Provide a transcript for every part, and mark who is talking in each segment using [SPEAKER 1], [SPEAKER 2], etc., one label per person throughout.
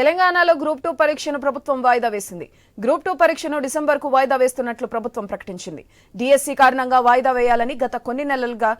[SPEAKER 1] తెలంగాణలో group two పరీక్షను ప్రభుత్వం వాయిదా వేసింది. గ్రూప్ టూ పరీక్షను డిసెంబర్కు వాయిదా వేస్తున్నట్లు ప్రభుత్వం ప్రకటించింది. డిఎస్సి కారణంగా వాయిదా వేయాలని గత కొన్ని నెలలుగా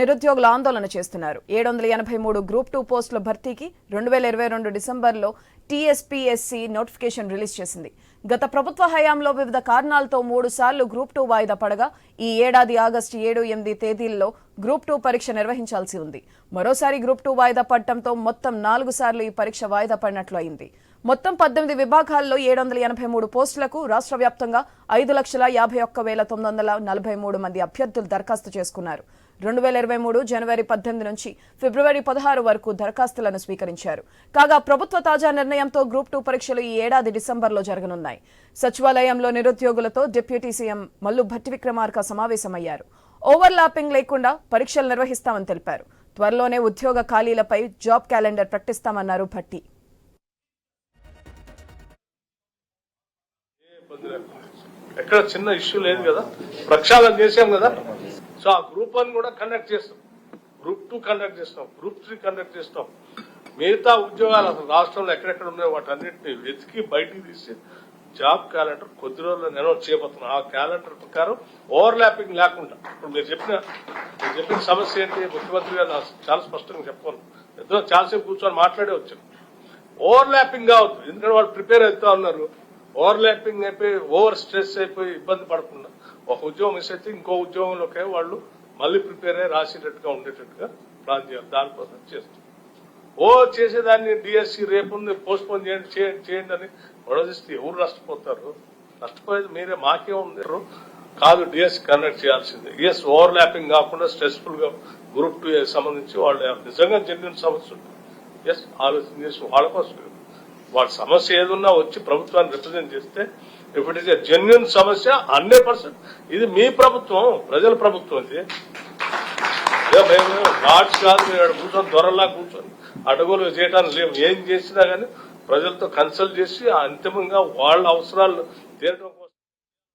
[SPEAKER 1] నిరుద్యోగులు ఆందోళన చేస్తున్నారు. ఏడు వందల ఎనభై మూడు గ్రూప్ టూ పోస్టుల భర్తీకి రెండు వేల ఇరవై రెండు డిసెంబర్లో టీఎస్పీఎస్సీ నోటిఫికేషన్ రిలీజ్ చేసింది. గత ప్రభుత్వ హయాంలో వివిధ కారణాలతో మూడు సార్లు గ్రూప్ టూ వాయిదా పడగా ఈ ఏడాది ఆగస్టు ఏడు ఎనిమిది తేదీల్లో గ్రూప్ టూ పరీక్ష నిర్వహించాల్సి ఉంది. మరోసారి గ్రూప్ టూ వాయిదా పడటంతో మొత్తం నాలుగు సార్లు ఈ పరీక్ష వాయిదా పడినట్లు అయింది. మొత్తం పద్దెనిమిది విభాగాల్లో ఏడు వందల ఎనభై మూడు పోస్టులకు రాష్ట్ర వ్యాప్తంగా ఐదు లక్షల యాభై ఒక్క వేల తొమ్మిది వందల నలభై మూడు మంది అభ్యర్థులు దరఖాస్తు చేసుకున్నారు. రెండు వేల ఇరవై మూడు జనవరి పద్దెనిమిది నుంచి ఫిబ్రవరి పదహారు వరకు దరఖాస్తులను స్వీకరించారు. కాగా ప్రభుత్వ తాజా నిర్ణయంతో గ్రూప్ టూ పరీక్షలు ఈ ఏడాది డిసెంబర్లో జరగనున్నాయి. సచివాలయంలో నిరుద్యోగులతో డిప్యూటీ సీఎం మల్లు భట్టి విక్రమార్క సమావేశమయ్యారు. ఓవర్లాపింగ్ లేకుండా పరీక్షలు నిర్వహిస్తామని తెలిపారు. త్వరలోనే ఉద్యోగ ఖాళీలపై జాబ్ క్యాలెండర్ ప్రకటిస్తామన్నారు భట్టి.
[SPEAKER 2] ఎక్కడ చిన్న ఇష్యూ లేదు కదా? ప్రక్షాళన చేసాం కదా? సో ఆ గ్రూప్ వన్ కూడా కండక్ట్ చేస్తాం. గ్రూప్ టూ కండక్ట్ చేస్తాం. గ్రూప్ త్రీ కండక్ట్ చేస్తాం. మిగతా ఉద్యోగాలు అసలు రాష్ట్రంలో ఎక్కడెక్కడ ఉన్నాయో వాటన్నిటిని వెతికి బయటికి తీసి జాబ్ క్యాలెండర్ కొద్ది రోజుల్లో అనౌన్స్ చేయబోతున్నాం ఆ క్యాలెండర్ ప్రకారం ఓవర్ ల్యాపింగ్ లేకుండా ఇప్పుడు మీరు చెప్పిన మీరు చెప్పిన సమస్య ఏంటి? ముఖ్యమంత్రి గారు చాలా స్పష్టంగా చెప్పాను ఎంతో చాలాసేపు కూర్చొని మాట్లాడే వచ్చాను ఓవర్ ల్యాపింగ్ కావద్దు. ఎందుకంటే వాళ్ళు ప్రిపేర్ అవుతా ఉన్నారు. ఓవర్ ల్యాపింగ్ అయిపోయి ఓవర్ స్ట్రెస్ అయిపోయి ఇబ్బంది పడకుండా ఉద్యోగం ఇస్తే ఇంకో ఉద్యోగంలోకే వాళ్ళు మళ్ళీ ప్రిపేర్ అయ్యి రాసేటట్టుగా ఉండేటట్టుగా ప్లాన్ చేయాలి. దానికోసం చేస్తాం ఓ చేసేదాన్ని డిఎస్సి రేపు పోస్ట్ పోన్ చేయండి చేయండి చేయండి అని గొడవదిస్తే ఎవరు నష్టపోతారు? నష్టపోయేది మీరే మాకే ఉంది. కాదు డిఎస్సి కండక్ట్ చేయాల్సిందే. ఎస్ ఓవర్ ల్యాపింగ్ కాకుండా స్ట్రెస్ఫుల్గా గ్రూప్ టూ సంబంధించి వాళ్ళు నిజంగా జెన్యున్ సమస్య ఉంటుంది ఎస్ ఆలోచన చేసి వాళ్ళ కోసం వాళ్ళ సమస్య ఏదున్నా వచ్చి ప్రభుత్వాన్ని రిప్రజెంట్ చేస్తే if it is a genuine సమస్య హండ్రెడ్ పర్సెంట్ ఇది మీ ప్రభుత్వం ప్రజల ప్రభుత్వం ఇది. గాడ్స్ కాదు మీరు ఇక్కడ కూర్చొని దొరలా కూర్చొని అడుగులు చేయడానికి లేవు ఏం చేసినా కానీ ప్రజలతో కన్సల్ట్ చేసి అంతిమంగా వాళ్ళ అవసరాలు తీరడం